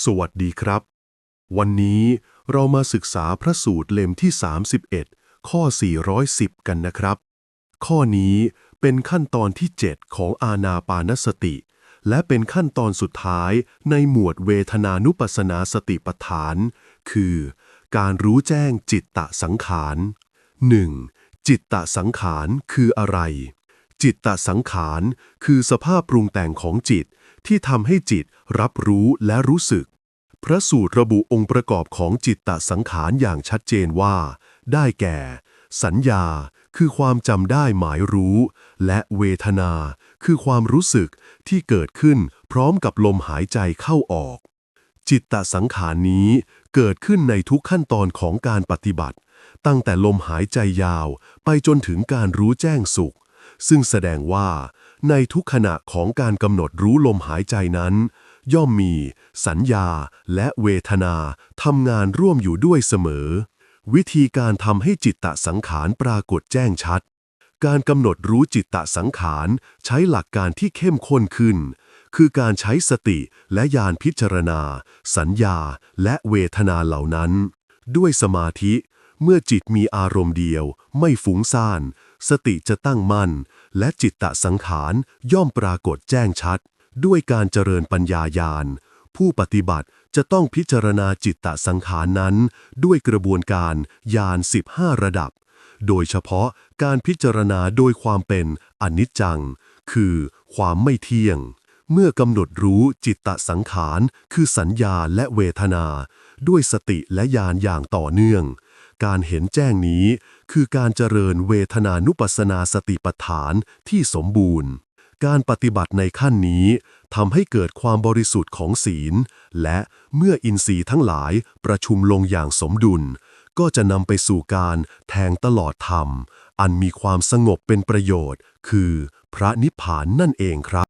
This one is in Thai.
สวัสดีครับ วันนี้เรามาศึกษาพระสูตรเล่มที่ 31 ข้อ 410 กันนะครับ ข้อนี้เป็นขั้นตอนที่ 7 ของอาณาปานสติ และเป็นขั้นตอนสุดท้ายในหมวดเวทนานุปัสนาสติปัฏฐาน คือ การรู้แจ้งจิตตสังขาร 1. จิตตสังขารคืออะไร จิตตสังขาร คือสภาพปรุงแต่งของจิต ที่ทำให้จิตรับรู้และรู้สึก พระสูตรระบุองค์ประกอบของจิตตสังขารอย่างชัดเจนว่า ได้แก่ สัญญา คือความจำได้หมายรู้ และเวทนา คือความรู้สึกที่เกิดขึ้นพร้อมกับลมหายใจเข้าออก จิตตสังขารนี้เกิดขึ้นในทุกขั้นตอนของการปฏิบัติ ตั้งแต่ลมหายใจยาวไปจนถึงการรู้แจ้งสุข ซึ่งแสดงว่า ในทุกขณะของการกำหนดรู้ลมหายใจนั้น ย่อมมี สัญญาและเวทนาทำงานร่วมอยู่ด้วยเสมอ วิธีการทำให้จิตตสังขารปรากฏแจ้งชัด การกำหนดรู้จิตตสังขารใช้หลักการที่เข้มข้นขึ้น คือการใช้สติและญาณพิจารณา สัญญาและเวทนาเหล่านั้นด้วยสมาธิ เมื่อจิตมีอารมณ์เดียว ไม่ฟุ้งซ่าน สติจะตั้งมั่น และจิตตะสังขารย่อมปรากฏแจ้งชัด ด้วยการเจริญปัญญาญาณ ผู้ปฏิบัติจะต้องพิจารณาจิตตะสังขารนั้น ด้วยกระบวนการญาณ15 ระดับ โดยเฉพาะการพิจารณาโดยความเป็นอนิจจัง คือความไม่เที่ยง เมื่อกำหนดรู้จิตตะสังขาร คือสัญญาและเวทนา ด้วยสติและญาณอย่างต่อเนื่อง การเห็นแจ้งนี้คือการเจริญเวทนานุปัสนาสติปัฏฐานที่สมบูรณ์ การปฏิบัติในขั้นนี้ทำให้เกิดความบริสุทธิ์ของศีล และเมื่ออินทรีย์ทั้งหลายประชุมลงอย่างสมดุล ก็จะนำไปสู่การแทงตลอดธรรม อันมีความสงบเป็นประโยชน์ คือพระนิพพานนั่นเองครับ